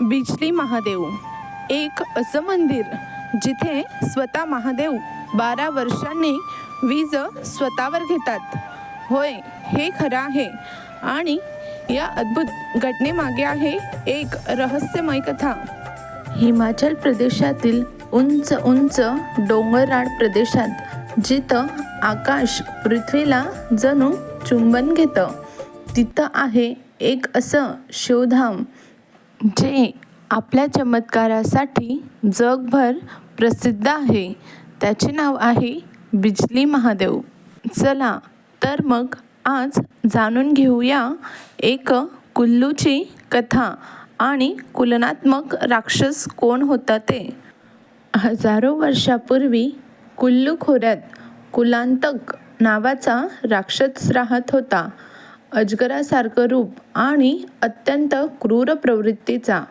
बिजली महादेव. एक असं मंदिर जिथे स्वतः महादेव बारा वर्षांनी वीज स्वतःवर घेतात. होय हे खरं आहे. आणि या अद्भुत घटनेमागे आहे एक रहस्यमय कथा. हिमाचल प्रदेशातील उंच उंच डोंगराळ प्रदेशात जिथं आकाश पृथ्वीला जणू चुंबन घेतं तिथं आहे एक असं शिवधाम. जे आपल्या चमत्कारासाठी जगभर प्रसिद्ध आहे. त्याचे नाव आहे बिजली महादेव. चला तर मग आज जाणून घेऊया एक कुल्लूची कथा आणि कुलनात्मक राक्षस कोण होता ते. हजारो वर्षापूर्वी कुल्लू खोऱ्यात कुलांतक नावाचा राक्षस राहत होता. अजगरासारखं रूप आणि अत्यंत क्रूर प्रवृत्तीचा.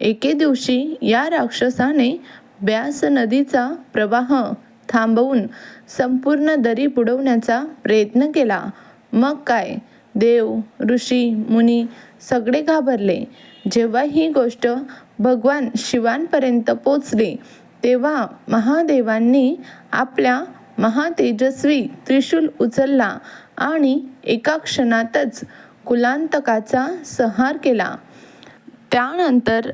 एके दिवशी या राक्षसाने ब्यास नदीचा प्रवाह थांबवून संपूर्ण दरी बुडवण्याचा प्रयत्न केला. मग काय? देव ऋषी मुनी सगळे घाबरले. जेव्हा ही गोष्ट भगवान शिवांपर्यंत पोचली तेव्हा महादेवांनी आपल्या महातेजस्वी त्रिशूल उचलला आणि एका क्षणातच कुलांतकाचा संहार केला. त्यानंतर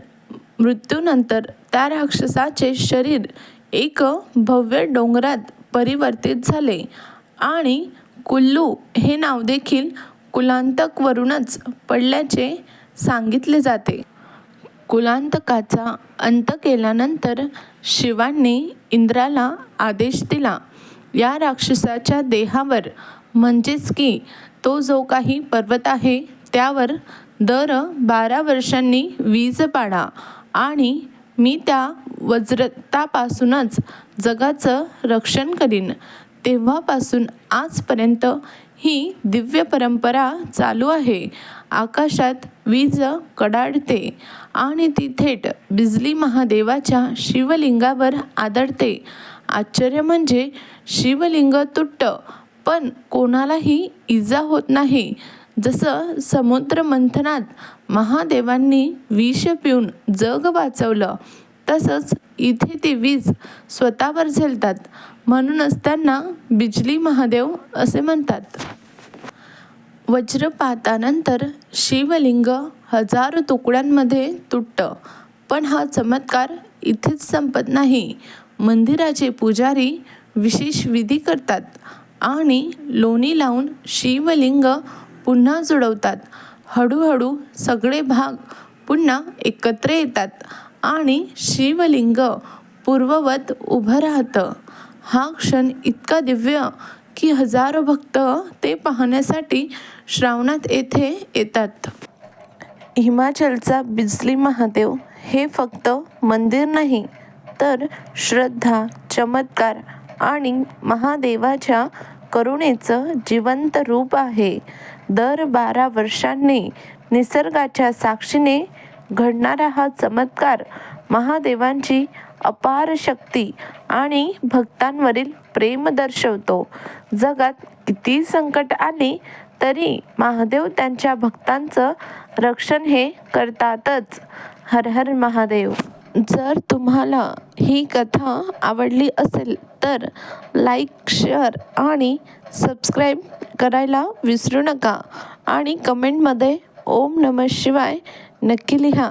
मृत्यूनंतर त्या राक्षसाचे शरीर एक भव्य डोंगरात परिवर्तित झाले आणि कुल्लू हे नाव देखील कुलांतकवरूनच पडल्याचे सांगितले जाते. कुलांतकाचा अंत केल्यानंतर शिवांनी इंद्राला आदेश दिला या राक्षसाच्या देहावर म्हणजेच की तो जो काही पर्वत आहे त्यावर दर बारा वर्षांनी वीज पाडा आणि मी त्या वज्रतापासूनच जगाचं रक्षण करीन. तेव्हापासून आजपर्यंत ही दिव्य परंपरा चालू आहे. आकाशात वीज कडाडते आणि ती थेट बिजली महादेवाच्या शिवलिंगावर आदळते. आश्चर्य म्हणजे शिवलिंग तुटतं पण कोणालाही इजा होत नाही. जसं समुद्र मंथनात महादेवांनी विष पिऊन जग वाचवलं तसंच इथे ती वीज स्वतःवर झेलतात. म्हणूनच त्यांना बिजली महादेव असे म्हणतात. वज्रपातानंतर शिवलिंग हजारो तुकड्यांमध्ये तुटतं पण हा चमत्कार इथेच संपत नाही. मंदिराचे पुजारी विशेष विधी करतात आणि लोणी लावून शिवलिंग पुन्हा जुळवतात हळूहळू सगळे भाग पुन्हा एकत्र येतात आणि शिवलिंग पूर्ववत उभं राहतं. हा क्षण इतका दिव्य की हजारो भक्त ते पाहण्यासाठी श्रावणात येथे येतात. हिमाचलचा बिजली महादेव हे फक्त मंदिर नाही तर श्रद्धा चमत्कार आणि महादेवाच्या करुणेचं जिवंत रूप आहे. दर बारा वर्षांनी निसर्गाच्या साक्षीने घडणारा हा चमत्कार महादेवांची अपार शक्ती आणि भक्तांवरील प्रेम दर्शवतो. जगात किती संकट आली तरी महादेव त्यांच्या भक्तांचं रक्षण हे करतातच. हर हर महादेव. जर तुम्हाला ही कथा आवडली असेल तर लाईक शेअर आणि सबस्क्राईब करायला विसरू नका. आणि कमेंटमध्ये ओम नमः शिवाय नक्की लिहा.